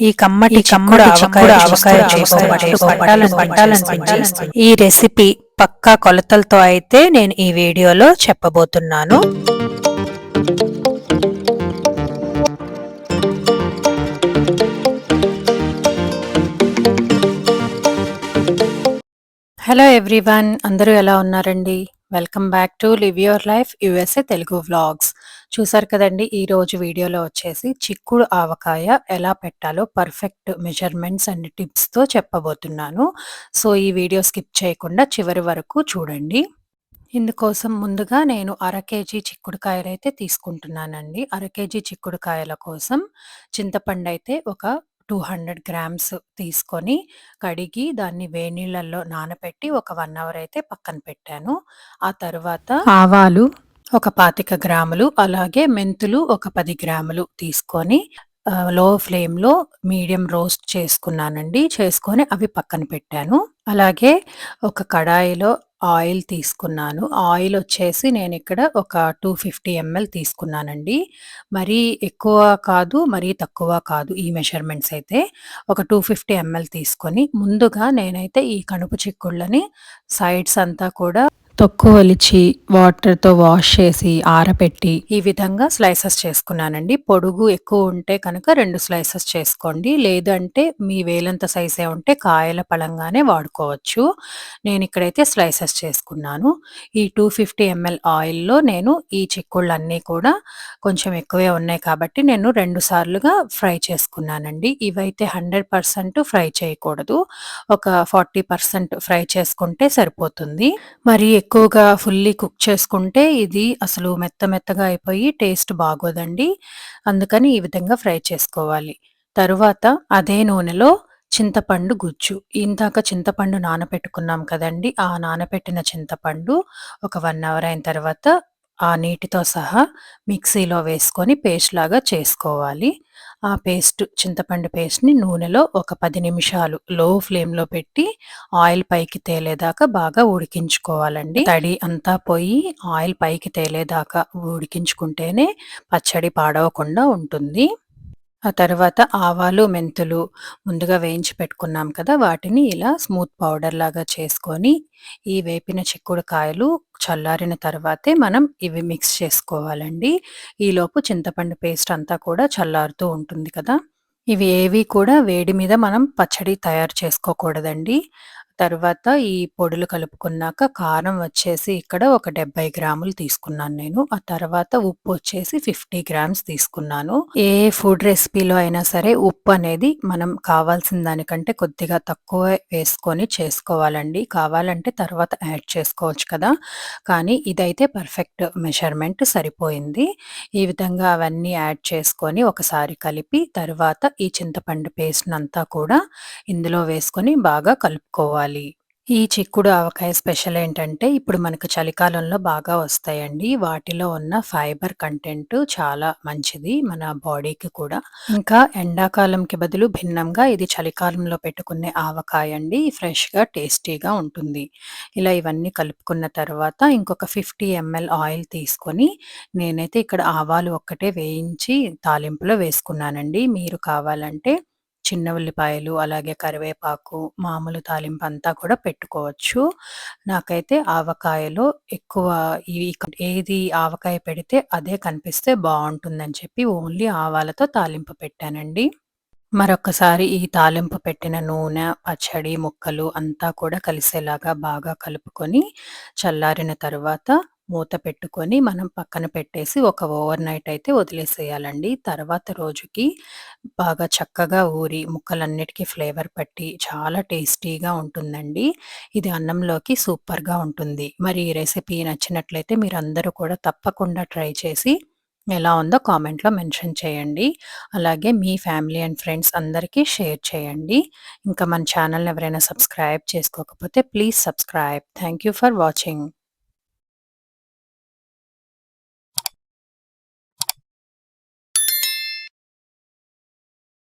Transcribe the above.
ఈ కమ్మటి కమ్మడు ఆవకాయ ఆవకాయ పట్టాలనిపించి ఈ రెసిపీ పక్కా కొలతలతో అయితే నేను ఈ వీడియోలో చెప్పబోతున్నాను. హలో ఎవ్రీవన్ అందరూ ఎలా ఉన్నారండి? Welcome back to live your life USA Telugu vlogs చూసారు కదండి ఈ రోజు వీడియోలో వచ్చేసి చిక్కుడు ఆవకాయ ఎలా పెట్టాలో పర్ఫెక్ట్ మెజర్మెంట్స్ అండ్ టిప్స్తో చెప్పబోతున్నాను. సో ఈ వీడియో స్కిప్ చేయకుండా చివరి వరకు చూడండి. ఇందుకోసం ముందుగా నేను అర కేజీ చిక్కుడుకాయలు అయితే తీసుకుంటున్నానండి. అర కేజీ చిక్కుడుకాయల కోసం చింతపండు అయితే ఒక టూ హండ్రెడ్ గ్రామ్స్ తీసుకొని కడిగి దాన్ని వేడినీళ్ళల్లో నానబెట్టి ఒక వన్ అవర్ అయితే పక్కన పెట్టాను. ఆ తర్వాత ఆవాలు ఒక పాతిక గ్రాములు అలాగే మెంతులు ఒక పది గ్రాములు తీసుకొని లో ఫ్లేమ్లో మీడియం రోస్ట్ చేసుకున్నానండి. చేసుకొని అవి పక్కన పెట్టాను. అలాగే ఒక కడాయిలో ఆయిల్ తీసుకున్నాను. ఆయిల్ వచ్చేసి నేను ఇక్కడ ఒక టూ ఫిఫ్టీ ఎంఎల్ తీసుకున్నానండి. మరీ ఎక్కువ కాదు మరీ తక్కువ కాదు ఈ మెషర్మెంట్స్ అయితే. ఒక టూ ఫిఫ్టీ ఎంఎల్ తీసుకొని ముందుగా నేనైతే ఈ కణుపు చిక్కుళ్ళని సైడ్స్ అంతా కూడా తొక్కు ఒలిచి వాటర్తో వాష్ చేసి ఆరబెట్టి ఈ విధంగా స్లైసెస్ చేసుకున్నానండి. పొడుగు ఎక్కువ ఉంటే కనుక రెండు స్లైసెస్ చేసుకోండి. లేదంటే మీ వేలంత సైజే ఉంటే కాయల పళంగానే వాడుకోవచ్చు. నేను ఇక్కడైతే స్లైసెస్ చేసుకున్నాను. ఈ టూ ఫిఫ్టీ ఎంఎల్ ఆయిల్లో నేను ఈ చిక్కుళ్ళన్నీ కూడా కొంచెం ఎక్కువే ఉన్నాయి కాబట్టి నేను రెండు సార్లుగా ఫ్రై చేసుకున్నానండి. ఇవైతే హండ్రెడ్ పర్సెంట్ ఫ్రై చేయకూడదు. ఒక ఫార్టీ పర్సెంట్ ఫ్రై చేసుకుంటే సరిపోతుంది. మరి ఎక్కువగా ఫుల్లీ కుక్ చేసుకుంటే ఇది అసలు మెత్త మెత్తగా అయిపోయి టేస్ట్ బాగోదండి. అందుకని ఈ విధంగా ఫ్రై చేసుకోవాలి. తరువాత అదే నూనెలో చింతపండు గుజ్జు. ఇందాక చింతపండు నానపెట్టుకున్నాం కదండి ఆ నానపెట్టిన చింతపండు ఒక వన్ అవర్ అయిన తర్వాత ఆ నీటితో సహా మిక్సీలో వేసుకొని పేస్ట్ లాగా చేసుకోవాలి. ఆ పేస్ట్ చింతపండు పేస్ట్ని నూనెలో ఒక పది నిమిషాలు లో ఫ్లేమ్లో పెట్టి ఆయిల్ పైకి తేలేదాకా బాగా ఉడికించుకోవాలండి. తడి అంతా పోయి ఆయిల్ పైకి తేలేదాకా ఉడికించుకుంటేనే పచ్చడి పాడవకుండా ఉంటుంది. ఆ తర్వాత ఆవాలు మెంతులు ముందుగా వేయించి పెట్టుకున్నాం కదా! వాటిని ఇలా స్మూత్ పౌడర్ లాగా చేసుకొని ఈ వేపిన చిక్కుడుకాయలు చల్లారిన తర్వాతే మనం ఇవి మిక్స్ చేసుకోవాలండి. ఈలోపు చింతపండు పేస్ట్ అంతా కూడా చల్లారుతూ ఉంటుంది కదా! ఇవి ఏవి కూడా వేడి మీద మనం పచ్చడి తయారు చేసుకోకూడదండి. తర్వాత ఈ పొడులు కలుపుకున్నాక కారం వచ్చేసి ఇక్కడ ఒక డెబ్బై గ్రాములు తీసుకున్నాను నేను. ఆ తర్వాత ఉప్పు వచ్చేసి ఫిఫ్టీ గ్రామ్స్ తీసుకున్నాను. ఏ ఫుడ్ రెసిపీలో అయినా సరే ఉప్పు అనేది మనం కావాల్సిన దానికంటే కొద్దిగా తక్కువ వేసుకొని చేసుకోవాలండి. కావాలంటే తర్వాత యాడ్ చేసుకోవచ్చు కదా. కానీ ఇదైతే పర్ఫెక్ట్ మెషర్మెంట్ సరిపోయింది. ఈ విధంగా అవన్నీ యాడ్ చేసుకొని ఒకసారి కలిపి తర్వాత ఈ చింతపండు పేస్ట్ అంతా కూడా ఇందులో వేసుకొని బాగా కలుపుకోవాలి. చేసుకోవాలి ఈ చిక్కుడు ఆవకాయ స్పెషల్ ఏంటంటే ఇప్పుడు మనకు చలికాలంలో బాగా వస్తాయండి. వాటిలో ఉన్న ఫైబర్ కంటెంట్ చాలా మంచిది మన బాడీకి కూడా. ఇంకా ఎండాకాలంకి బదులు భిన్నంగా ఇది చలికాలంలో పెట్టుకునే ఆవకాయ అండి. ఫ్రెష్గా టేస్టీగా ఉంటుంది. ఇలా ఇవన్నీ కలుపుకున్న తర్వాత ఇంకొక ఫిఫ్టీ ఎంఎల్ ఆయిల్ తీసుకొని నేనైతే ఇక్కడ ఆవాలు ఒక్కటే వేయించి తాలింపులో వేసుకున్నానండి. మీరు కావాలంటే చిన్న ఉల్లిపాయలు అలాగే కరివేపాకు మామూలు తాలింపు అంతా కూడా పెట్టుకోవచ్చు. నాకైతే ఆవకాయలో ఎక్కువ ఇవి ఏది ఆవకాయ పెడితే అదే కనిపిస్తే బాగుంటుందని చెప్పి ఓన్లీ ఆవాలతో తాలింపు పెట్టానండి. మరొకసారి ఈ తాలింపు పెట్టిన నూనె పచ్చడి ముక్కలు అంతా కూడా కలిసేలాగా బాగా కలుపుకొని చల్లారిన తర్వాత మూత పెట్టుకొని మనం పక్కన పెట్టేసి ఒక ఓవర్ నైట్ అయితే వదిలేసేయాలండి. తర్వాత రోజుకి బాగా చక్కగా ఊరి ముక్కలన్నిటికీ ఫ్లేవర్ పట్టి చాలా టేస్టీగా ఉంటుందండి. ఇది అన్నంలోకి సూపర్గా ఉంటుంది. మరి ఈ రెసిపీ నచ్చినట్లయితే మీరు అందరూ కూడా తప్పకుండా ట్రై చేసి ఎలా ఉందో కామెంట్లో మెన్షన్ చేయండి. అలాగే మీ ఫ్యామిలీ అండ్ ఫ్రెండ్స్ అందరికీ షేర్ చేయండి. ఇంకా మన ఛానల్ని ఎవరైనా సబ్స్క్రైబ్ చేసుకోకపోతే please subscribe. Thank you for watching.